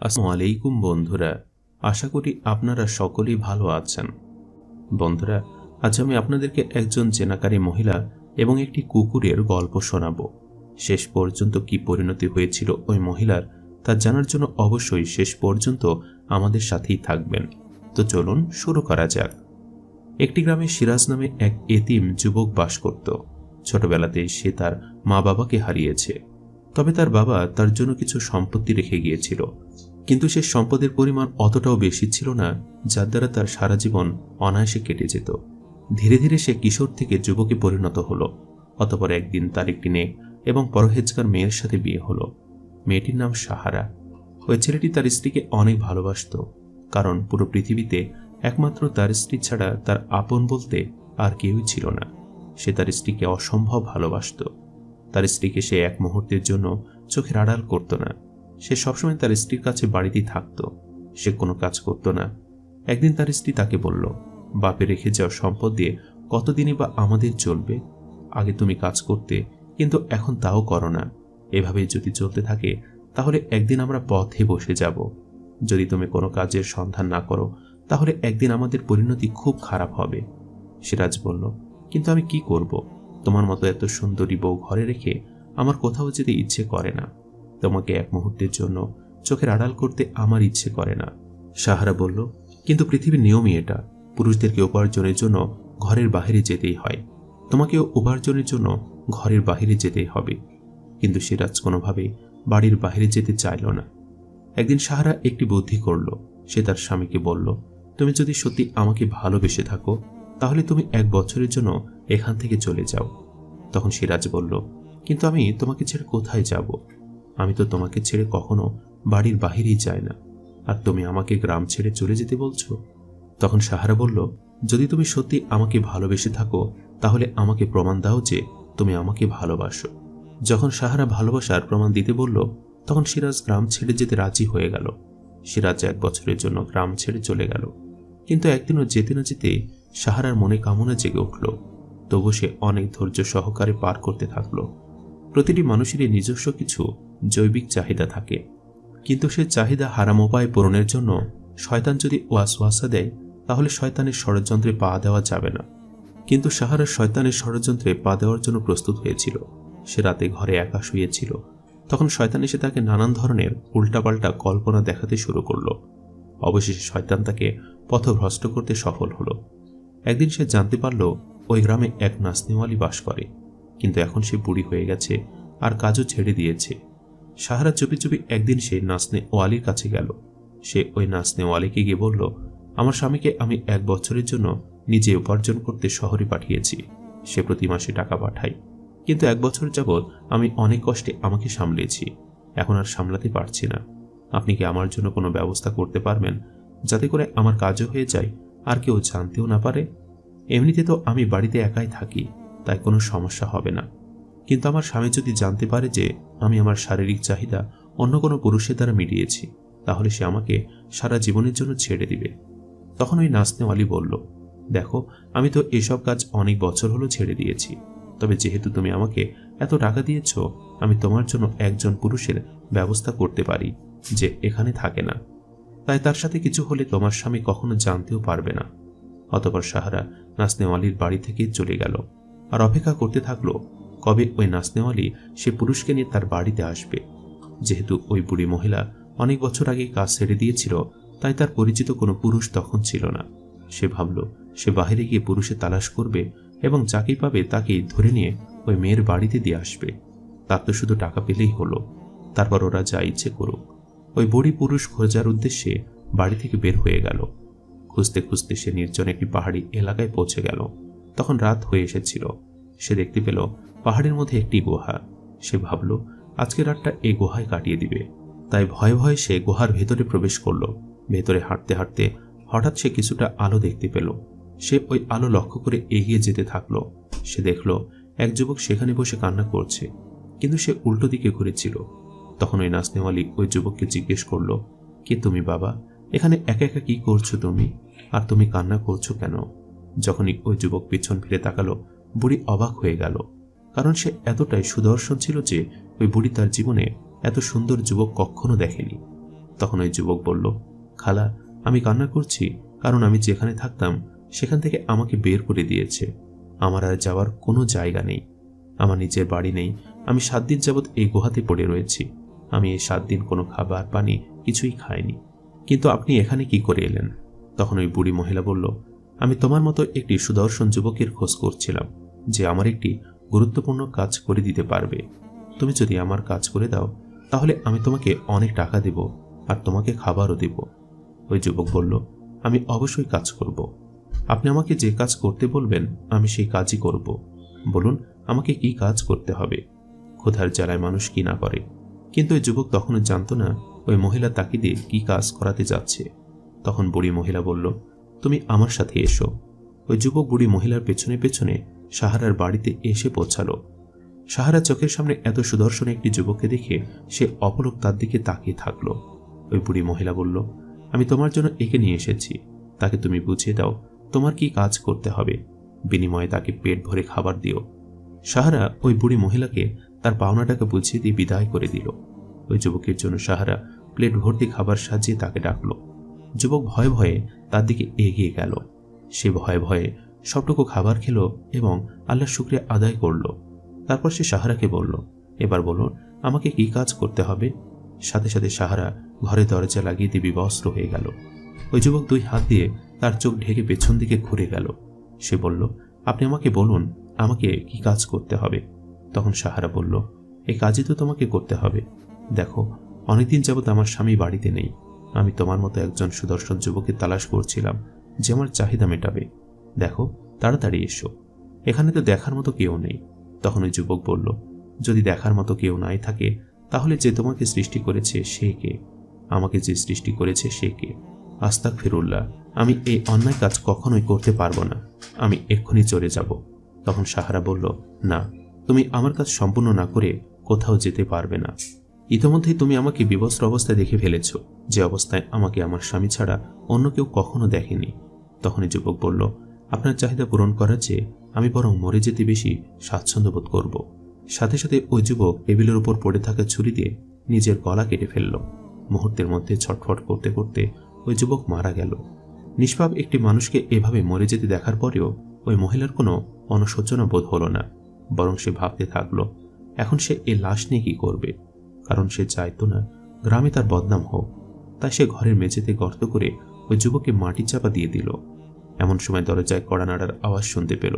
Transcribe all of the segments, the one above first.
আসসালামু আলাইকুম বন্ধুরা, আশা করি আপনারা সকলেই ভালো আছেন। বন্ধুরা, আজ আমি আপনাদেরকে একজন চেনাকারী মহিলা এবং একটি কুকুরের গল্প শোনাব। শেষ পর্যন্ত কি পরিণতি হয়েছিল ওই মহিলার, তা জানার জন্য অবশ্যই শেষ পর্যন্ত আমাদের সাথেই থাকবেন। তো চলুন শুরু করা যাক। একটি গ্রামে সিরাজ নামে এক এতিম যুবক বাস করত। ছোটবেলাতেই সে তার মা বাবাকে হারিয়েছে। তবে তার বাবা তার জন্য কিছু সম্পত্তি রেখে গিয়েছিল। কিন্তু সে সম্পদের পরিমাণ অতটাও বেশি ছিল না, যার দ্বারা তার সারা জীবন অনায়াসে কেটে যেত। ধীরে ধীরে সে কিশোর থেকে যুবকে পরিণত হলো, অতপর একদিন তার একটি নেক এবং পরহেজগার মেয়ের সাথে বিয়ে হলো। মেয়েটির নাম সাহারা। ওই ছেলেটি তার স্ত্রীকে অনেক ভালোবাসত, কারণ পুরো পৃথিবীতে একমাত্র তার স্ত্রী ছাড়া তার আপন বলতে আর কেউই ছিল না। সে তার স্ত্রীকে অসম্ভব ভালোবাসত। তার স্ত্রীকে সে এক মুহূর্তের জন্য চোখের আড়াল করত না। সে সবসময় তার স্ত্রীর কাছে বাড়িতেই থাকত। সে কোনো কাজ করত না। একদিন তার স্ত্রী তাকে বলল, বাপে রেখে যাওয়া সম্পদ দিয়ে কতদিনই বা আমাদের চলবে? আগে তুমি কাজ করতে, কিন্তু এখন তাও করো না। এভাবে যদি চলতে থাকে, তাহলে একদিন আমরা পথে বসে যাব। যদি তুমি কোনো কাজের সন্ধান না করো, তাহলে একদিন আমাদের পরিণতি খুব খারাপ হবে। সিরাজ বলল, কিন্তু আমি কি করব? তোমার মতো এত সুন্দরী বউ ঘরে রেখে আমার কোথাও যেতে ইচ্ছে করে না। তোমাকে এক মুহূর্তের জন্য চোখের আড়াল করতে আমার ইচ্ছে করে না। সাহারা বলল, কিন্তু পৃথিবীর নিয়মই এটা। পুরুষদেরকে উপার্জনের জন্য ঘরের বাহিরে যেতেই হয়। তোমাকেও উপার্জনের জন্য ঘরের বাহিরে যেতেই হবে। কিন্তু সিরাজ কোনোভাবেই বাড়ির বাইরে যেতে চাইল না। একদিন সাহারা একটি বুদ্ধি করল। সে তার স্বামীকে বলল, তুমি যদি সত্যি আমাকে ভালোবেসে থাকো, তাহলে তুমি এক বছরের জন্য এখান থেকে চলে যাও। তখন সিরাজ বলল, কিন্তু আমি তোমাকে ছেড়ে কোথায় যাব? আমি তো তোমাকে ছেড়ে কখনো বাড়ির বাহিরেই যাই না। আর তুমি আমাকে গ্রাম ছেড়ে চলে যেতে বলছো? তখন সাহারা বলল, যদি তুমি সত্যি আমাকে ভালোবেসে থাকো, তাহলে আমাকে প্রমাণ দাও যে তুমি আমাকে ভালোবাসো। যখন সাহারা ভালোবাসার প্রমাণ দিতে বলল, তখন সিরাজ গ্রাম ছেড়ে যেতে রাজি হয়ে গেল। সিরাজ এক বছরের জন্য গ্রাম ছেড়ে চলে গেল। কিন্তু একদিনও যেতে না যেতে সাহারার মনে কামনা জেগে উঠল। তবু সে অনেক ধৈর্য সহকারে পার করতে থাকল। প্রতিটি মানুষেরই নিজস্ব কিছু জৈবিক চাহিদা থাকে। কিন্তু সে চাহিদা হারাম উপায় পূরণের জন্য শয়তান যদি ওয়াসওয়াসা দেয়, তাহলে শয়তানের ষড়যন্ত্রে পা দেওয়া যাবে না। কিন্তু সাহারা শয়তানের ষড়যন্ত্রে পা দেওয়ার জন্য প্রস্তুত হয়েছিল। সে রাতে ঘরে একা শুয়েছিল। তখন শয়তান এসে তাকে নানান ধরনের উল্টাপাল্টা কল্পনা দেখাতে শুরু করল। অবশেষে শয়তান তাকে পথভ্রষ্ট করতে সফল হলো। একদিন সে জানতে পারল, ওই গ্রামে এক নাসনেওয়ালি বাস করে। কিন্তু এখন সে বুড়ি হয়ে গেছে আর কাজও ছেড়ে দিয়েছে। সাহারা চুপি চুপি একদিন সে নাসনে ওয়ালির কাছে গেল। সে ওই নাসনে ওয়ালিকে গিয়ে বলল, আমার স্বামীকে আমি এক বছরের জন্য নিজে উপার্জন করতে শহরে পাঠিয়েছি। সে প্রতি মাসে টাকা পাঠায়। কিন্তু এক বছর যাবৎ আমি অনেক কষ্টে আমাকে সামলেছি। এখন আর সামলাতে পারছি না। আপনি কি আমার জন্য কোনো ব্যবস্থা করতে পারবেন যাতে করে আমার কাজও হয়ে যায় আর কেউ জানতেও না পারে? এমনিতে তো আমি বাড়িতে একাই থাকি, তাই কোনো সমস্যা হবে না। কিন্তু আমার স্বামী যদি জানতে পারে যে আমি আমার শারীরিক চাহিদা অন্য কোনো পুরুষের দ্বারা মিটিয়েছি, তাহলে সে আমাকে সারা জীবনের জন্য ছেড়ে দিবে। তখন ওই নাচনেওয়ালি বলল, দেখো, আমি তো এসব কাজ অনেক বছর হলো ছেড়ে দিয়েছি। তবে যেহেতু তুমি আমাকে এত টাকা দিয়েছ, আমি তোমার জন্য একজন পুরুষের ব্যবস্থা করতে পারি যে এখানে থাকে না। তাই তার সাথে কিছু হলে তোমার স্বামী কখনো জানতেও পারবে না। অতপর সাহারা নাসনেওয়ালির বাড়ি থেকে চলে গেল। আর অপেক্ষা করতে থাকল কবে ওই নাসনেওয়ালি সে পুরুষকে নিয়ে তার বাড়িতে আসবে? যেহেতু ওই বুড়ি মহিলা অনেক বছর আগে কাজ ছেড়ে দিয়েছিল, তাই তার পরিচিত কোনো পুরুষ তখন ছিল না। সে ভাবল, সে বাহিরে গিয়ে পুরুষে তালাশ করবে এবং যাকেই পাবে তাকেই ধরে নিয়ে ওই মেয়ের বাড়িতে দিয়ে আসবে। তার তো শুধু টাকা পেলেই হলো। তারপর ওরা যা ইচ্ছে করুক। ওই বুড়ি পুরুষ খোঁজার উদ্দেশ্যে বাড়ি থেকে বের হয়ে গেল। খুঁজতে খুঁজতে সে নির্জন একটি পাহাড়ি এলাকায় পৌঁছে গেল। তখন রাত হয়ে এসেছিল। সে দেখতে পেল পাহাড়ের মধ্যে একটি গুহা। সে ভাবল আজকে রাতটা এই গুহায় কাটিয়ে দিবে। তাই ভয়ে ভয়ে সে গুহার ভেতরে প্রবেশ করল। ভেতরে হাঁটতে হাঁটতে হঠাৎ সে কিছুটা আলো দেখতে পেল। সে ওই আলো লক্ষ্য করে এগিয়ে যেতে থাকল। সে দেখল, এক যুবক সেখানে বসে কান্না করছে। কিন্তু সে উল্টো দিকে ঘুরেছিল। তখন ওই নাসনেওয়ালি ওই যুবককে জিজ্ঞেস করল, কে তুমি বাবা? এখানে একা একা কি করছ তুমি? আর তুমি কান্না করছ কেন? যখনই ওই যুবক পিছন ফিরে তাকালো, বুড়ি অবাক হয়ে গেল। কারণ সে এতটাই সুদর্শন ছিল যে ওই বুড়ি তার জীবনে এত সুন্দর যুবক কখনো দেখেনি। তখন ওই যুবক বলল, খালা, আমি কান্না করছি, কারণ আমি যেখানে থাকতাম, সেখান থেকে আমাকে বের করে দিয়েছে। আমার আর যাওয়ার কোনো জায়গা নেই। আমার নিজের বাড়ি নেই। আমি সাত দিন যাবৎ এই গুহাতে পড়ে রয়েছি। আমি এই সাত দিন কোনো খাবার, পানি কিছুই খাইনি। কিন্তু আপনি এখানে কি করে এলেন? তখন ওই বুড়ি মহিলা বলল, আমি তোমার মতো একটি সুদর্শন যুবকের খোঁজ করছিলাম, যে আমার একটি গুরুত্বপূর্ণ কাজ করে দিতে পারবে। তুমি যদি আমার কাজ করে দাও, তাহলে আমি তোমাকে অনেক টাকা দেব আর তোমাকে খাবারও দেব। ওই যুবক বলল, আমি অবশ্যই কাজ করব। আপনি আমাকে যে কাজ করতে বলবেন, আমি সেই কাজই করব। বলুন, আমাকে কি কাজ করতে হবে? ক্ষুধার জ্বালায় মানুষ কি না করে। কিন্তু ওই যুবক তখনও জানতো না ওই মহিলা তাকে দিয়ে কি কাজ করাতে যাচ্ছে। তখন বুড়ি মহিলা বলল, তুমি আমার সাথে এসো। ওই যুবক বুড়ি মহিলার পেছনে পেছনে সাহারার বাড়িতে এসে পৌঁছালো। সাহারা চোখের সামনে এত সুদর্শন একটি যুবককে দেখে সে অপলক তার দিকে তাকিয়ে থাকল। ওই বুড়ি মহিলা বলল, আমি তোমার জন্য একে নিয়ে এসেছি। তাকে তুমি বুঝিয়ে দাও, তোমার কি কাজ করতে হবে? বিনিময়ে তাকে পেট ভরে খাবার দিও। সাহারা ওই বুড়ি মহিলাকে তার পাওনাটাকে বুঝিয়ে দিয়ে বিদায় করে দিল। ওই যুবকের জন্য সাহারা প্লেট ভর্তি খাবার সাজিয়ে তাকে ডাকলো। যুবক ভয়ে ভয়ে তার দিকে এগিয়ে গেল। সে ভয়ে ভয়ে সবটুকু খাবার খেলো এবং আল্লাহর শুক্রিয়া আদায় করল। তারপর সে সাহারাকে বলল, এবার বলুন আমাকে কি কাজ করতে হবে? সাথে সাথে সাহারা ঘরে দরজা লাগিয়ে দিয়ে বিবস্ত্র হয়ে গেল। ওই যুবক দুই হাত দিয়ে তার চোখ ঢেকে পেছন দিকে ঘুরে গেল। সে বলল, আপনি আমাকে বলুন, আমাকে কি কাজ করতে হবে? তখন সাহারা বলল এই কাজই তো তোমাকে করতে হবে। দেখো, অনেকদিন যাবত আমার স্বামী বাড়িতে নেই। আমি তোমার মতো একজন সুদর্শন যুবকের তালাশ করছিলাম, যে আমার চাহিদা মেটাবে। দেখো, তাড়াতাড়ি এসো। এখানে তো দেখার মতো কেউ নেই। তখন ওই যুবক বলল, যদি দেখার মতো কেউ নাই থাকে, তাহলে যে তোমাকে সৃষ্টি করেছে সে কে? আমাকে যে সৃষ্টি করেছে সে কে? আস্তাক ফিরুল্লাহ, আমি এই অন্যায় কাজ কখনোই করতে পারব না। আমি এক্ষুনি চলে যাব। তখন সাহারা বলল, না, তুমি আমার কাজ সম্পূর্ণ না করে কোথাও যেতে পারবে না। ইতোমধ্যেই তুমি আমাকে বিবস্ত্র অবস্থায় দেখে ফেলেছ। যে অবস্থায় আমাকে আমার স্বামী ছাড়া অন্য কেউ কখনো দেখেনি। তখনই যুবক বলল আপনার চাহিদা পূরণ করার চেয়ে আমি বরং মরে যেতে বেশি স্বাচ্ছন্দ্য বোধ করব। সাথে সাথে ওই যুবক টেবিলের উপর পড়ে থাকা ছুরি দিয়ে নিজের গলা কেটে ফেলল। মুহূর্তের মধ্যে ছটফট করতে করতে ওই যুবক মারা গেল। নিষ্পাপ একটি মানুষকে এভাবে মরে যেতে দেখার পরেও ওই মহিলার কোনো অনুশোচনা বোধ হলো না, বরং সে ভাবতে থাকল, এখন সে এ লাশ নিয়ে কি করবে? কারণ সে চাইতো না গ্রামে তার বদনাম হোক। তাই সে ঘরের মেঝেতে গর্ত করে ওই যুবককে মাটি চাপা দিয়ে দিল। এমন সময় দরজায় কড়া নাড়ার আওয়াজ শুনতে পেল।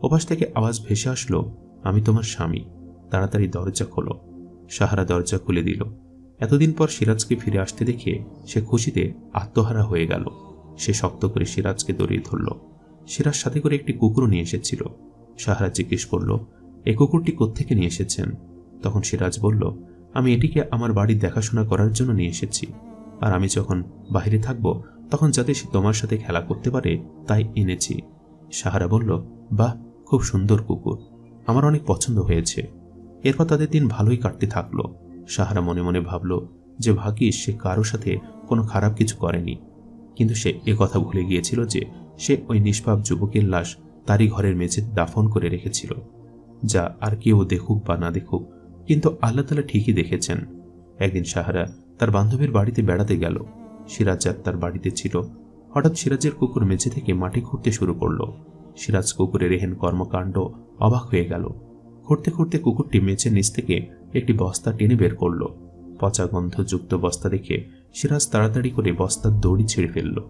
ওপাশ থেকে আওয়াজ ভেসে আসলো, আমি তোমার স্বামী। তাড়াতাড়ি দরজা খোলো। সাহারা দরজা খুলে দিল। এতদিন পর সিরাজকে ফিরে আসতে দেখে সে খুশিতে আত্মহারা হয়ে গেল। সে শক্ত করে সিরাজকে দড়িয়ে ধরল। সিরাজ সাথে করে একটি কুকুরও নিয়ে এসেছিল। সাহারা জিজ্ঞেস করল এই কুকুরটি কোত্থেকে নিয়ে এসেছেন? তখন সিরাজ বলল, আমি এটিকে আমার বাড়ির দেখাশোনা করার জন্য নিয়ে এসেছি। আর আমি যখন বাইরে থাকব তখন যাতে সে তোমার সাথে খেলা করতে পারে, তাই এনেছি। সাহারা বলল, বাহ, খুব সুন্দর কুকুর। আমার অনেক পছন্দ হয়েছে। এরপর তাদের দিন ভালোই কাটতে থাকল। সাহারা মনে মনে ভাবল যে ভাগ্যিস সে কারও সাথে কোনো খারাপ কিছু করেনি। কিন্তু সে কথা ভুলে গিয়েছিল যে সে ওই নিষ্পাপ যুবকের লাশ তারই ঘরের মেঝে দাফন করে রেখেছিল, যা আর কেউ দেখুক বা না দেখুক, কিন্তু আল্লাহ তালা ঠিকই দেখেছেন। একদিন সাহারা তার বান্ধবীর বাড়িতে বেড়াতে গেল। সিরাজ তার বাড়িতে ছিল। হঠাৎ সিরাজের কুকুর মেঝে থেকে মাটি খুঁড়তে শুরু করল। সিরাজ কুকুরের এহেন কর্মকাণ্ড অবাক হয়ে গেল। খুঁড়তে খুঁড়তে কুকুরটি মেঝের নিচ থেকে একটি বস্তা টেনে বের করল। পচা গন্ধযুক্ত বস্তা দেখে সিরাজ তাড়াতাড়ি করে বস্তার দড়ি ছিঁড়ে ফেলল।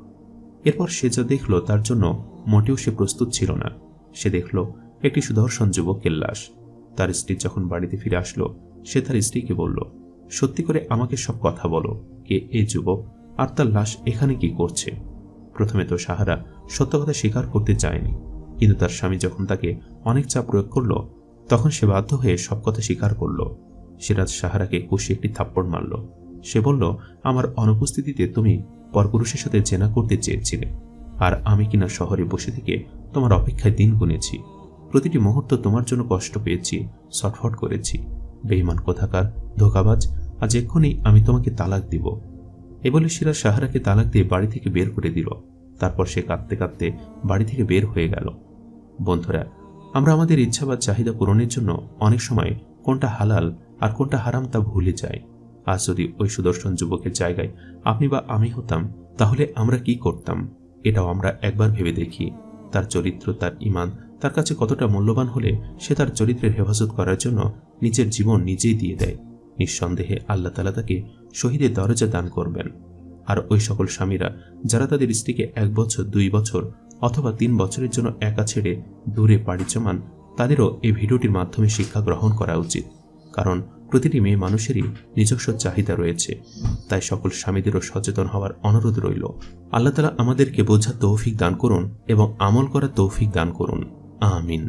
এরপর সে যা দেখল তার জন্য মোটেও সে প্রস্তুত ছিল না। সে দেখল একটি সুদর্শন যুবকের লাশ তার স্ত্রী যখন বাড়িতে ফিরে আসলো, সে তার স্ত্রীকে বলল, সত্যি করে আমাকে সব কথা বলো। কে এই যুবক? আর তার লাশ এখানে কি করছে? প্রথমে তো সাহারা সত্য কথা স্বীকার করতে চায়নি, কিন্তু তার স্বামী যখন তাকে অনেক চাপ প্রয়োগ করল, তখন সে বাধ্য হয়ে সব কথা স্বীকার করল। সিরাজ সাহারাকে কুশি একটি থাপ্পড় মারল। সে বলল, আমার অনুপস্থিতিতে তুমি পরপুরুষের সাথে জেনা করতে চেয়েছিলে, আর আমি কিনা শহরে বসে থেকে তোমার অপেক্ষায় দিন গুনেছি। প্রতিটি মুহূর্ত তোমার জন্য কষ্ট পেয়েছি, ছটফট করেছি। বেইমান কোথাকার, ধোকাবাজ, আজ এক্ষুনি আমি তোমাকে তালাক দিব। এ বলে সিরাজ সাহারাকে তালাক দিয়ে বাড়ি থেকে বের করে দিল। তারপর সে কাঁদতে কাঁদতে বাড়ি থেকে বের হয়ে গেল। বন্ধুরা, আমরা আমাদের ইচ্ছা বা চাহিদা পূরণের জন্য অনেক সময় কোনটা হালাল আর কোনটা হারাম তা ভুলে যাই। আজ যদি ওই সুদর্শন যুবকের জায়গায় আপনি বা আমি হতাম, তাহলে আমরা কি করতাম? এটাও আমরা একবার ভেবে দেখি। তার চরিত্র, তার ইমান তার কাছে কতটা মূল্যবান হলে সে তার চরিত্রের হেফাজত করার জন্য নিজের জীবন নিজেই দিয়ে দেয়। নিঃসন্দেহে আল্লাহ তালা তাকে শহীদের দরজা দান করবেন। আর ওই সকল স্বামীরা, যারা তাদের স্ত্রীকে এক বছর, দুই বছর অথবা তিন বছরের জন্য একা ছেড়ে দূরে পাড়ি জমান, তাদেরও এই ভিডিওটির মাধ্যমে শিক্ষা গ্রহণ করা উচিত। কারণ প্রতিটি মেয়ে মানুষেরই নিজস্ব চাহিদা রয়েছে। তাই সকল স্বামীদেরও সচেতন হওয়ার অনুরোধ রইল। আল্লাহ তালা আমাদেরকে বোঝার তৌফিক দান করুন এবং আমল করার তৌফিক দান করুন। আমিন।